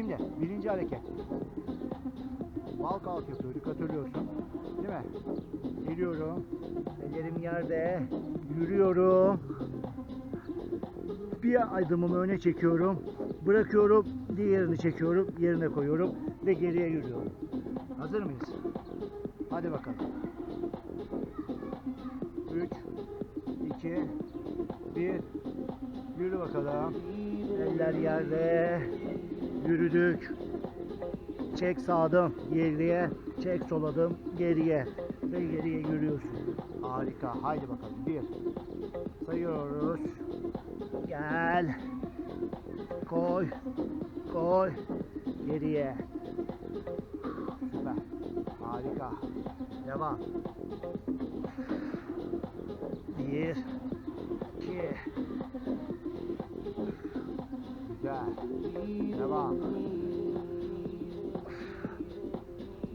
Şimdi birinci hareket. Walk out yapıyorduk hatırlıyorsun. Değil mi? Geliyorum. Ellerim yerde. Yürüyorum. Bir adımımı öne çekiyorum. Bırakıyorum. Diğerini çekiyorum. Yerine koyuyorum. Ve geriye yürüyorum. Hazır mıyız? Hadi bakalım. 3 2 1 Yürü bakalım. Eller yerde. Yürüdük. Çek sağ adım geriye. Çek sol adım geriye. Ve geriye yürüyorsun. Harika. Haydi bakalım. Bir. Sayıyoruz. Gel. Koy. Koy. Geriye. Süper. Harika. Devam. Bir. iki. Güzel. Devam.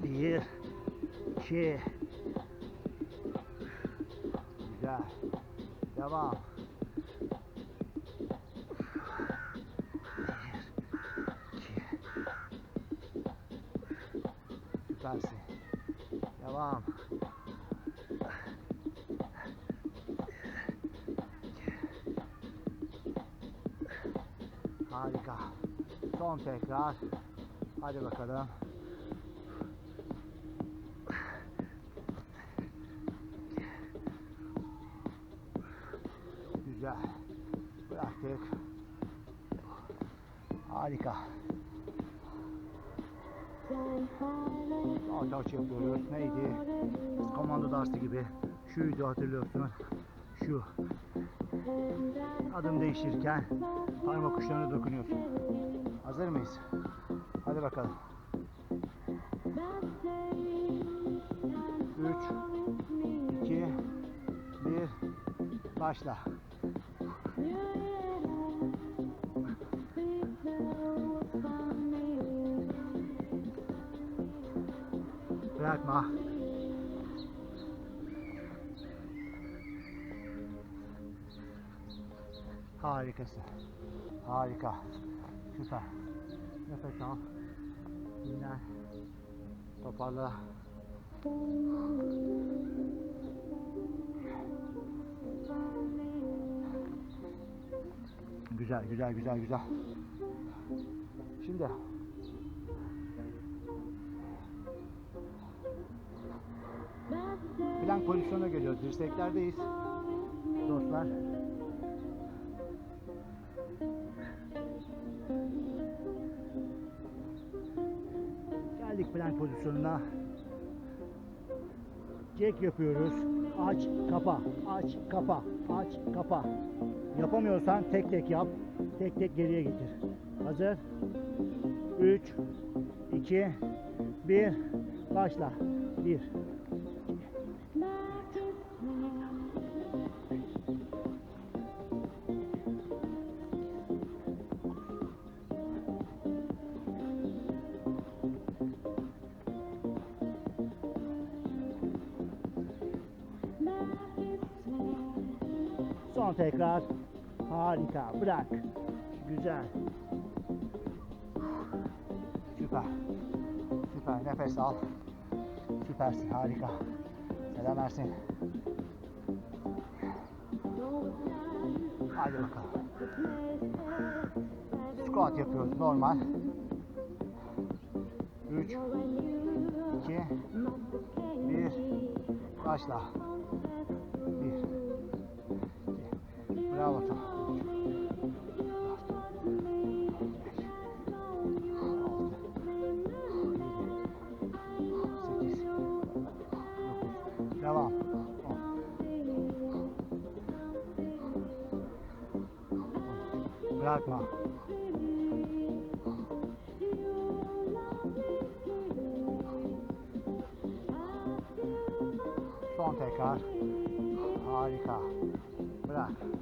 Bir. iki. Güzel. Devam. Bir, iki. Süpersin. Devam. Son tekrar. Hadi bakalım. Güzel. Bıraktık. Harika. Alt aç yapıyoruz. Neydi? Komando dersi gibi. Şuydu hatırlıyorsun. Şu. Adım değiştirirken parmak uçlarına dokunuyorsun. Hazır mıyız? Hadi bakalım. 3 2 1 Başla. Bırakma. Harikasın. Harika. Süper. Nefes al. Dinlen. Toparla. Güzel, güzel, güzel, güzel. Şimdi plank pozisyona geliyoruz. Dirseklerdeyiz. Dostlar. Geldik plank pozisyonuna. Jack yapıyoruz. Aç, kapa, aç, kapa, aç, kapa. Yapamıyorsan tek tek yap. Tek tek geriye getir. Hazır. 3 2 1 Başla. 1 Son tekrar. Harika. Bırak. Güzel. Süper. Süper. Nefes al. Süpersin. Harika. Selam Ersin. Hadi bakalım. Squat yapıyoruz. Normal. 3 2 1 Başla. Bravo. Devam. Bırakma. Son tekrar. Harika. Bırak.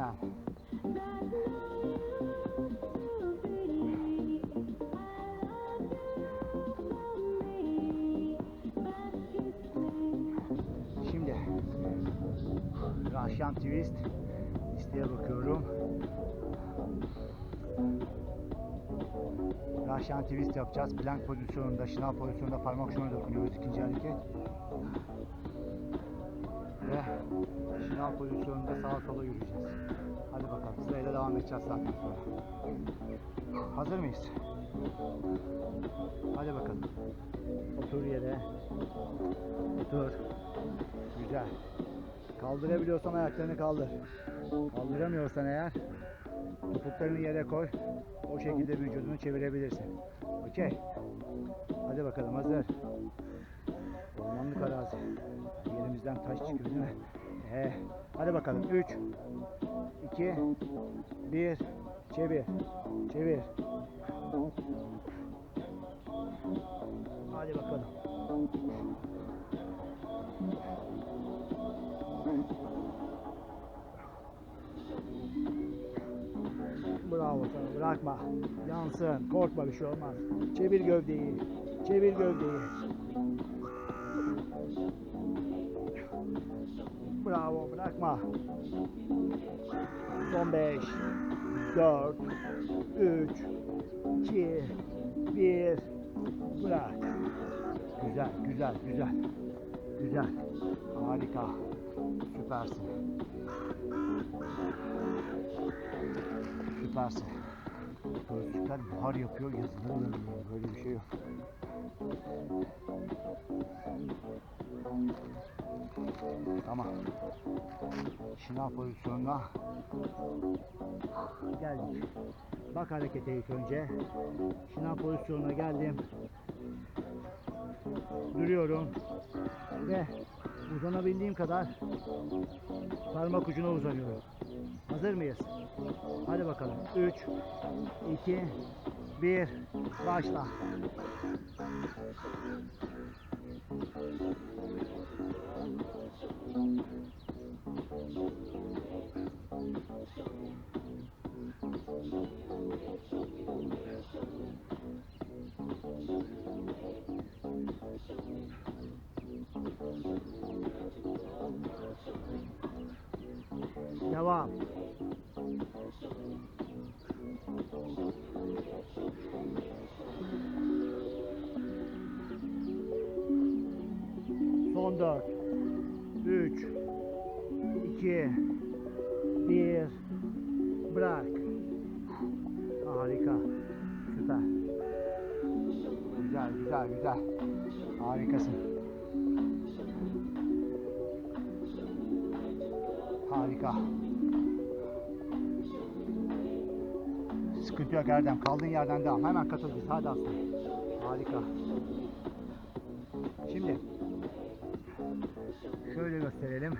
Dinlen. Şimdi Russian twist listeye bakıyorum. Rahşan twist yapacağız. Plank pozisyonunda, şınav pozisyonunda parmak ucuna dokunuyoruz ikinci hareket. Şınav pozisyonunda sağa sola yürüyeceğiz. Hadi bakalım sırayla devam edeceğiz zaten sonra. Hazır mıyız? Hadi bakalım. Otur yere. Otur. Güzel. Kaldırabiliyorsan ayaklarını kaldır. Kaldıramıyorsan eğer topuklarını yere koy. O şekilde vücudunu çevirebilirsin. Okey. Hadi bakalım hazır. Ormanlık arazi. Yerimizden taş çıkıyor değil mi? Ee, hadi bakalım. 3 2 1 Çevir. Çevir. Hadi bakalım. Bravo sana bırakma. Yansın. Korkma bir şey olmaz. Çevir gövdeyi. Çevir gövdeyi. Bravo bırakma. Son 5 4 3 2 1 Bırak. Güzel, güzel, güzel. Güzel. Harika. Süpersin. Süpersin. Gözlükler buhar yapıyor, görünüyor. Böyle bir şey yok. Tamam. Şınav pozisyonuna geldik. Bak harekete ilk önce. Şınav pozisyonuna geldim. Duruyorum. Ve uzanabildiğim kadar parmak ucuna uzanıyorum. Hazır mıyız? Hadi bakalım. 3, 2, 1, başla. 2 1 Bırak. Harika. Süper. Güzel, güzel, güzel. Harikasın. Harika. Sıkıntı yok Erdem. Kaldığın yerden devam. Hemen katıl biz. Hadi aslan. Harika. Şöyle gösterelim.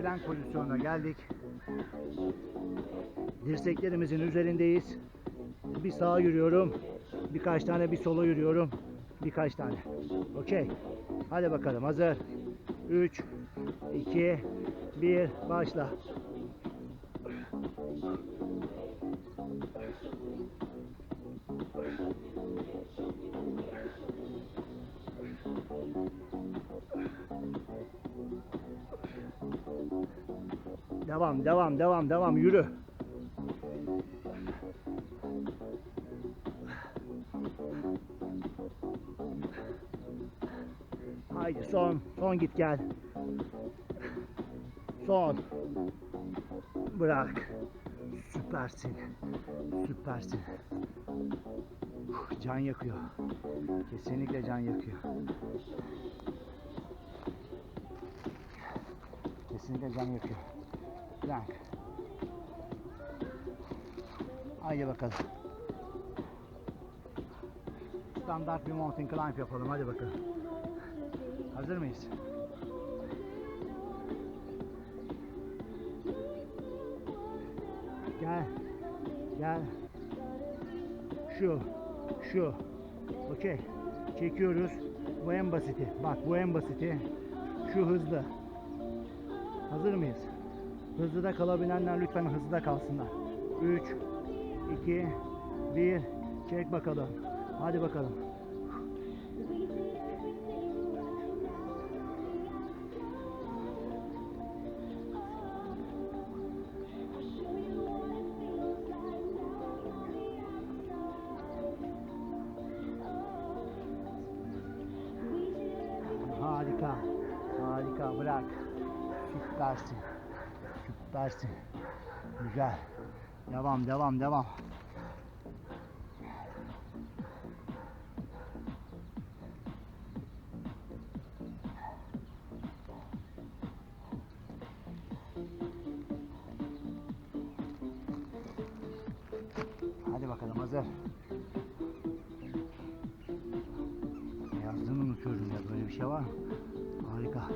Plank pozisyonuna geldik. Dirseklerimizin üzerindeyiz. Bir sağa yürüyorum. Birkaç tane bir sola yürüyorum. Birkaç tane. Okey. Hadi bakalım. Hazır. 3 2 1 başla. Devam, devam, devam, devam. Yürü. Haydi son, son git gel. Son. Bırak. Süpersin. Süpersin. Can yakıyor. Kesinlikle can yakıyor. Kesinlikle can yakıyor. Plank. Haydi bakalım. Standart bir mountain climb yapalım. Hadi bakalım. Hazır mıyız? Gel. Gel. Şu. Şu. Okey. Çekiyoruz. Bu en basiti. Bak bu en basiti. Şu hızlı. Hazır mıyız? Hızlıda kalabilenler lütfen hızlıda kalsınlar. 3, 2, 1. Çek bakalım. Hadi bakalım. Harika. Harika. Bırak. Süpersin. Süpersin. Güzel. Devam, devam, devam. Hadi bakalım hazır. Yazdığını unutuyorum ya böyle bir şey var? Harika.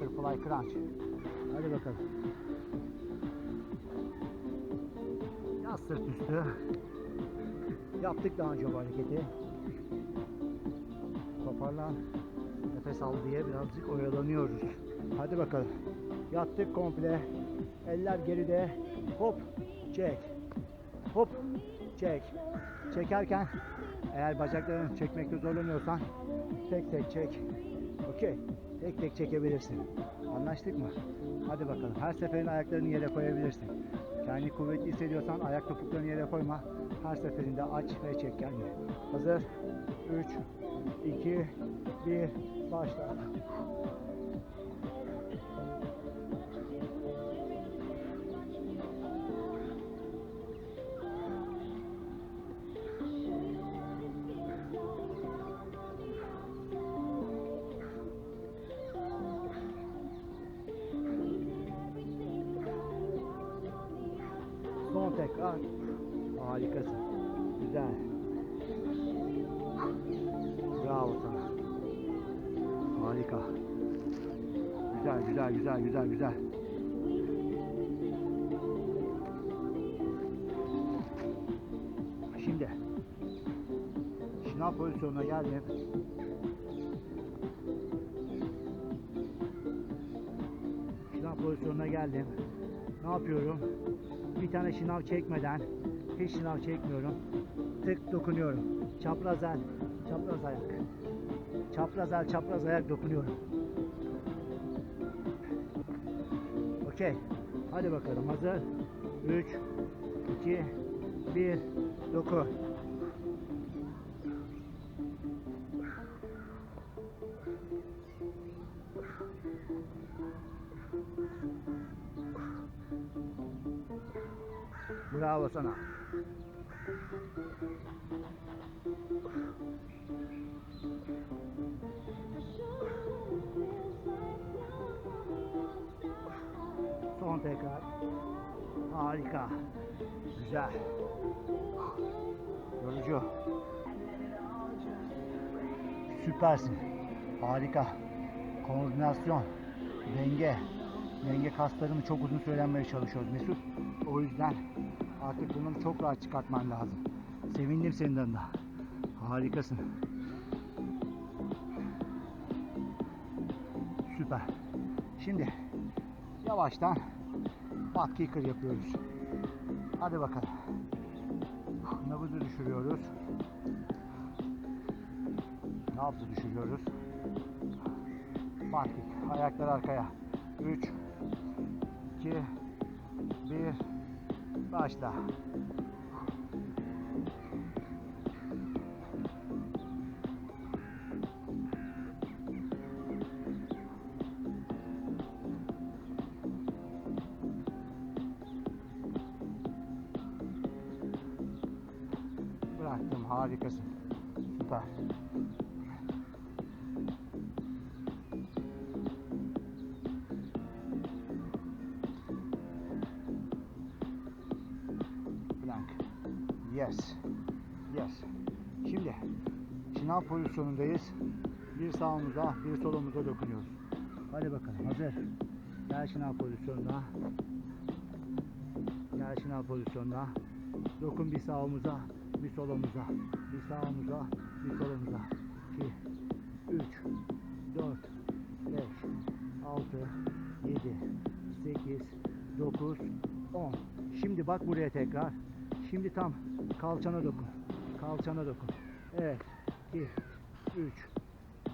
Butterfly crunch. Hadi bakalım. Yaz sırt üstü. Yaptık daha önce bu hareketi. Toparlan. Nefes al diye birazcık oyalanıyoruz. Hadi bakalım. Yattık komple. Eller geride. Hop. Çek. Hop. Çek. Çekerken eğer bacaklarını çekmekte zorlanıyorsan tek tek çek. Okey. Tek tek çekebilirsin. Anlaştık mı? Hadi bakalım. Her seferinde ayaklarını yere koyabilirsin. Kendi kuvvetli hissediyorsan ayak topuklarını yere koyma. Her seferinde aç ve çek kendini. Hazır. 3, 2, 1, başla. Güzel, güzel, güzel, güzel. Şimdi şınav pozisyonuna geldim. Şınav pozisyonuna geldim. Ne yapıyorum? Bir tane şınav çekmeden hiç şınav çekmiyorum. Tık dokunuyorum. Çapraz el, çapraz ayak. Çapraz el, çapraz ayak dokunuyorum. Okey. Hadi bakalım. Hazır. 3 2 1 doku. Bravo sana. Tekrar. Harika. Güzel. Yorucu. Süpersin. Harika. Koordinasyon. Denge. Denge kaslarını çok uzun söylenmeye çalışıyoruz Mesut. O yüzden artık bunu çok rahat çıkartman lazım. Sevindim senin adına. Harikasın. Süper. Şimdi yavaştan butt kicker yapıyoruz. Hadi bakalım. Nabızı düşürüyoruz. Nabzı düşürüyoruz. Butt kick. Ayaklar arkaya. 3 2 1 Başla. Yes. Yes. Şimdi şınav pozisyonundayız. Bir sağımıza, bir solumuza dokunuyoruz. Hadi bakalım. Hazır. Gel şınav pozisyonuna. Gel şınav pozisyonuna. Dokun bir sağımıza, bir solumuza. Bir sağımıza, bir solumuza. 2, 3, 4, 5, 6, 7, 8, 9, 10. Şimdi bak buraya tekrar. Şimdi tam kalçana dokun. Kalçana dokun. Evet. 2, 3,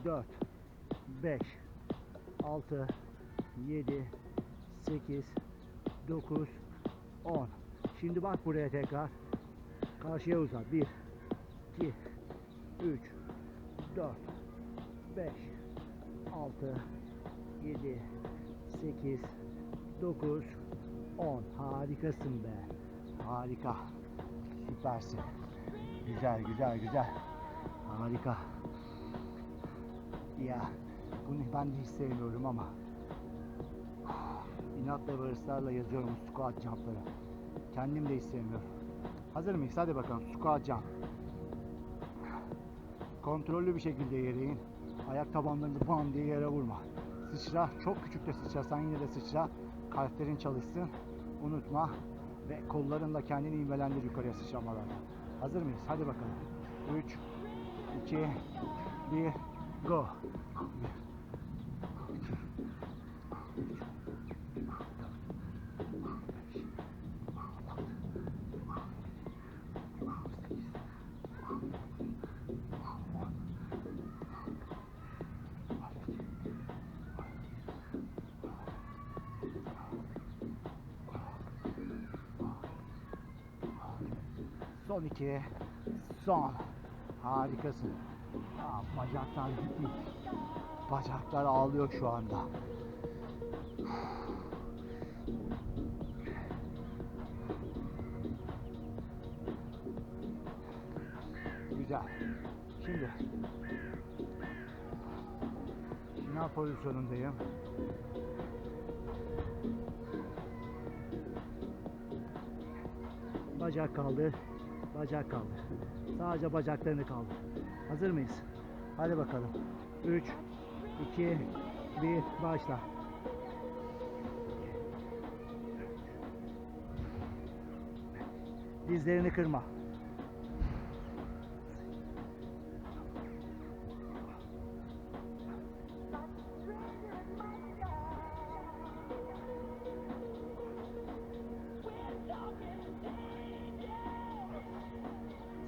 4, 5, 6, 7, 8, 9, 10. Şimdi bak buraya tekrar. Karşıya uzat. 1, 2, 3, 4, 5, 6, 7, 8, 9, 10. Harikasın be. Harika. Süpersin. Güzel, güzel, güzel. Harika. Ya bunu ben de hiç sevmiyorum ama inatla ve ısrarla yazıyorum squat jumpları. Kendim de hiç sevmiyorum. Hazır mıyız? Hadi bakalım. Squat jump. Kontrollü bir şekilde yere in. Ayak tabanlarını bam diye yere vurma. Sıçra. Çok küçük de sıçrasan yine de sıçra. Kalplerin çalışsın. Unutma. Ve kollarınla kendini inmelendir yukarıya sıçramalarda. Hazır mıyız? Hadi bakalım. 3, 2, 1, go. Son iki. Son. Harikasın. Aa, bacaklar gitti. Bacaklar ağlıyor şu anda. Güzel. Şimdi şınav pozisyonundayım. Bacak kaldı. Bacak kaldı. Sadece bacaklarını kaldı. Hazır mıyız? Hadi bakalım. 3 2 1 başla. Dizlerini kırma.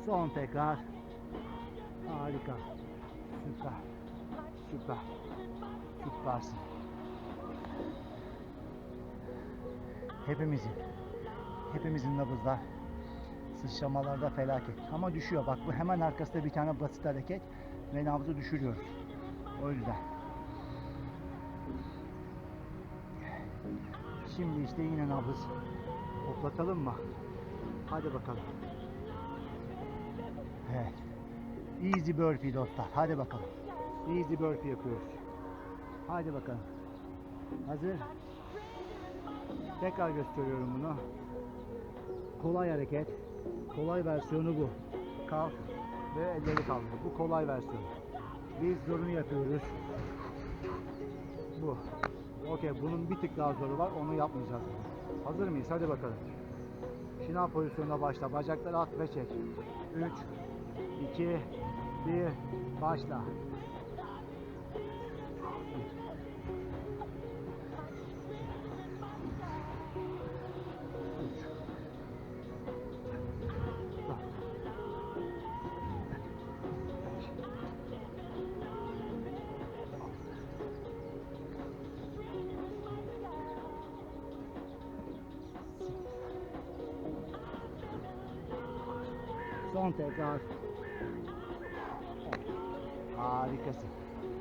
Son tekrar. Harika. Süper. Süper. Süpersin. Hepimizin. Hepimizin nabızlar. Sıçramalarda felaket. Ama düşüyor. Bak bu hemen arkasında bir tane basit hareket ve nabzı düşürüyoruz. O yüzden. Şimdi işte yine nabız. Hoplatalım mı? Hadi bakalım. Evet. Easy burpee dostlar. Hadi bakalım. Easy burpee yapıyoruz. Hadi bakalım. Hazır. Tekrar gösteriyorum bunu. Kolay hareket. Kolay versiyonu bu. Kalk ve elleri kaldır. Bu kolay versiyonu. Biz zorunu yapıyoruz. Bu. Okey bunun bir tık daha zoru var. Onu yapmayacağız. Hazır mıyız? Hadi bakalım. Şınav pozisyonuna başla. Bacakları at ve çek. 3, 2, 1, başla. Son